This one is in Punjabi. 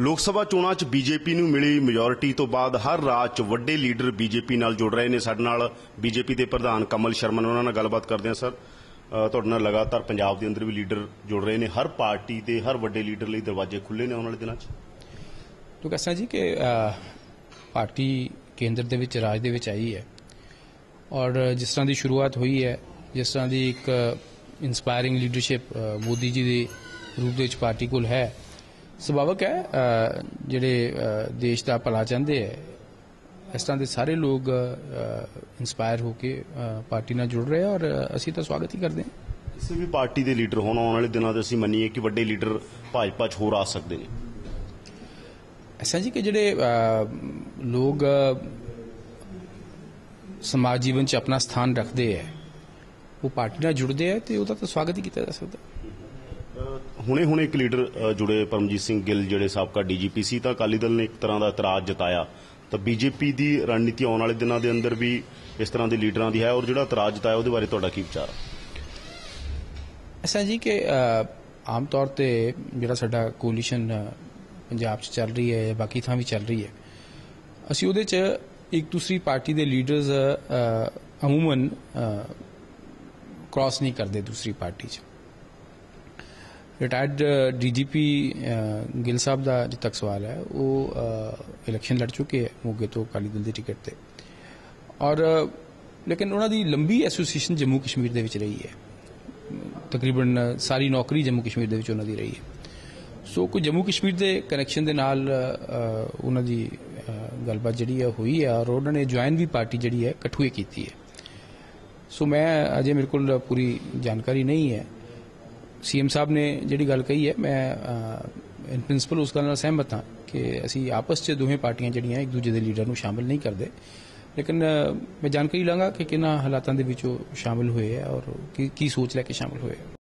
ਲੋਕ ਸਭਾ ਚੋਣਾਂ 'ਚ ਬੀਜੇਪੀ ਨੂੰ ਮਿਲੀ ਮੈਜੋਰਿਟੀ ਤੋਂ ਬਾਅਦ ਹਰ ਰਾਜ 'ਚ ਵੱਡੇ ਲੀਡਰ ਬੀਜੇਪੀ ਨਾਲ ਜੁੜ ਰਹੇ ਨੇ। ਸਾਡੇ ਨਾਲ ਬੀਜੇਪੀ ਦੇ ਪ੍ਰਧਾਨ ਕਮਲ ਸ਼ਰਮਾ ਨੇ ਉਹਨਾਂ ਨਾਲ ਗੱਲਬਾਤ ਕਰਦੇ ਹਾਂ, ਸਰ। ਤੁਹਾਡੇ ਨਾਲ ਲਗਾਤਾਰ ਪੰਜਾਬ ਦੇ ਅੰਦਰ ਵੀ ਲੀਡਰ ਜੁੜ ਰਹੇ ਨੇ। ਹਰ ਪਾਰਟੀ ਦੇ ਹਰ ਵੱਡੇ ਲੀਡਰ ਲਈ ਦਰਵਾਜ਼ੇ ਖੁੱਲੇ ਨੇ ਆਉਣ ਵਾਲੇ ਦਿਨਾਂ 'ਚ? ਤੋ ਕਹਿੰਦਾ ਜੀ ਕਿ ਪਾਰਟੀ ਕੇਂਦਰ ਦੇ ਵਿੱਚ, ਰਾਜ ਦੇ ਵਿੱਚ ਆਈ ਹੈ ਔਰ ਜਿਸ ਤਰ੍ਹਾਂ ਦੀ ਸ਼ੁਰੂਆਤ ਹੋਈ ਹੈ, ਜਿਸ ਤਰ੍ਹਾਂ ਦੀ ਇੱਕ ਇਨਸਪਾਇਰਿੰਗ ਲੀਡਰਸ਼ਿਪ ਮੋਦੀ ਜੀ ਦੇ ਰੂਪ ਦੇ ਵਿੱਚ ਪਾਰਟੀ ਕੋਲ ਹੈ ਸੁਭਾਵਕ ਹੈ ਜਿਹੜੇ ਦੇਸ਼ ਦਾ ਭਲਾ ਚਾਹੁੰਦੇ ਹੈ ਇਸ ਤਰ੍ਹਾਂ ਦੇ ਸਾਰੇ ਲੋਕ ਇਨਸਪਾਇਰ ਹੋ ਕੇ ਪਾਰਟੀ ਨਾਲ ਜੁੜ ਰਹੇ ਆ ਔਰ ਅਸੀਂ ਤਾਂ ਸਵਾਗਤ ਹੀ ਕਰਦੇ ਹਾਂ। ਕਿਸੇ ਵੀ ਪਾਰਟੀ ਦੇ ਲੀਡਰ ਹੋਣ ਆਉਣ ਵਾਲੇ ਦਿਨਾਂ 'ਚ ਅਸੀਂ ਮੰਨੀਏ ਕਿ ਵੱਡੇ ਲੀਡਰ ਭਾਜਪਾ 'ਚ ਹੋਰ ਆ ਸਕਦੇ ਨੇ। ਐਸਾ ਜੀ ਕਿ ਜਿਹੜੇ ਲੋਕ ਸਮਾਜ ਜੀਵਨ 'ਚ ਆਪਣਾ ਸਥਾਨ ਰੱਖਦੇ ਹੈ ਉਹ ਪਾਰਟੀ ਨਾਲ ਜੁੜਦੇ ਹੈ ਤੇ ਉਹਦਾ ਤਾਂ ਸਵਾਗਤ ਹੀ ਕੀਤਾ ਜਾ ਸਕਦਾ। ਹੁਣੇ ਹੁਣੇ ਇੱਕ ਲੀਡਰ ਜੁੜੇ ਪਰਮਜੀਤ ਸਿੰਘ ਗਿੱਲ ਜਿਹੜੇ ਸਾਬਕਾ ਡੀਜੀਪੀ ਸੀ, ਤਾਂ ਅਕਾਲੀ ਦਲ ਨੇ ਇੱਕ ਤਰ੍ਹਾਂ ਦਾ ਇਤਰਾਜ਼ ਜਤਾਇਆ। ਤਾਂ ਬੀਜੇਪੀ ਦੀ ਰਣਨੀਤੀ ਆਉਣ ਵਾਲੇ ਦਿਨਾਂ ਦੇ ਅੰਦਰ ਵੀ ਇਸ ਤਰ੍ਹਾਂ ਦੇ ਲੀਡਰਾਂ ਦੀ ਹੈ ਔਰ ਜਿਹੜਾ ਇਤਰਾਜ਼ ਜਤਾਇਆ, ਉਹਦੇ ਬਾਰੇ ਤੁਹਾਡਾ ਕੀ ਵਿਚਾਰ ਹੈ ਐਸਾ ਜੀ ਕਿ ਆਮ ਤੌਰ ਤੇ ਜਿਹੜਾ ਸਾਡਾ ਕੋਲੀਸ਼ਨ ਪੰਜਾਬ 'ਚ ਚੱਲ ਰਹੀ ਹੈ ਬਾਕੀ ਥਾਂ ਵੀ ਚੱਲ ਰਹੀ ਹੈ, ਅਸੀਂ ਉਹਦੇ 'ਚ ਇੱਕ ਦੂਸਰੀ ਪਾਰਟੀ ਦੇ ਲੀਡਰਸ ਅਮੂਮਨ ਕ੍ਰਾਸ ਨਹੀਂ ਕਰਦੇ ਦੂਸਰੀ ਪਾਰਟੀ 'ਚ। ਰਿਟਾਇਰਡ ਡੀਜੀਪੀ ਗਿੱਲ ਸਾਹਿਬ ਦਾ ਜਿੱਥੇ ਤੱਕ ਸਵਾਲ ਹੈ, ਉਹ ਇਲੈਕਸ਼ਨ ਲੜ ਚੁੱਕੇ ਹੈ ਮੋਗੇ ਤੋਂ ਅਕਾਲੀ ਦਲ ਦੀ ਟਿਕਟ ਤੇ। ਔਰ ਲੇਕਿਨ ਉਹਨਾਂ ਦੀ ਲੰਬੀ ਐਸੋਸੀਏਸ਼ਨ ਜੰਮੂ ਕਸ਼ਮੀਰ ਦੇ ਵਿੱਚ ਰਹੀ ਹੈ। ਤਕਰੀਬਨ ਸਾਰੀ ਨੌਕਰੀ ਜੰਮੂ ਕਸ਼ਮੀਰ ਦੇ ਵਿੱਚ ਉਹਨਾਂ ਦੀ ਰਹੀ ਹੈ। ਸੋ ਕੋਈ ਜੰਮੂ ਕਸ਼ਮੀਰ ਦੇ ਕਨੈਕਸ਼ਨ ਦੇ ਨਾਲ ਉਹਨਾਂ ਦੀ ਗੱਲਬਾਤ ਜਿਹੜੀ ਹੈ ਹੋਈ ਹੈ ਔਰ ਉਹਨਾਂ ਨੇ ਜੁਆਇਨ ਵੀ ਪਾਰਟੀ ਜਿਹੜੀ ਹੈ ਕਠੂਏ ਕੀਤੀ ਹੈ। ਸੋ ਮੈਂ ਅਜੇ ਮੇਰੇ ਕੋਲ ਪੂਰੀ ਜਾਣਕਾਰੀ ਨਹੀਂ ਹੈ। ਸੀਐਮ ਸਾਹਿਬ ਨੇ ਜਿਹੜੀ ਗੱਲ ਕਹੀ ਹੈ, ਮੈਂ ਇਨ ਪ੍ਰਿੰਸੀਪਲ ਉਸ ਗੱਲ ਨਾਲ ਸਹਿਮਤ ਹਾਂ ਕਿ ਅਸੀਂ ਆਪਸ 'ਚ ਦੋਵੇਂ ਪਾਰਟੀਆਂ ਜਿਹੜੀਆਂ ਇੱਕ ਦੂਜੇ ਦੇ ਲੀਡਰ ਨੂੰ ਸ਼ਾਮਲ ਨਹੀਂ ਕਰਦੇ। ਲੇਕਿਨ ਮੈਂ ਜਾਣਕਾਰੀ ਲਾਂਗਾ ਕਿ ਕਿਹਨਾਂ ਹਾਲਾਤਾਂ ਦੇ ਵਿੱਚ ਉਹ ਸ਼ਾਮਿਲ ਹੋਏ ਹੈ ਔਰ ਕੀ ਕੀ ਸੋਚ ਲੈ ਕੇ ਸ਼ਾਮਿਲ ਹੋਏ ਹੈ।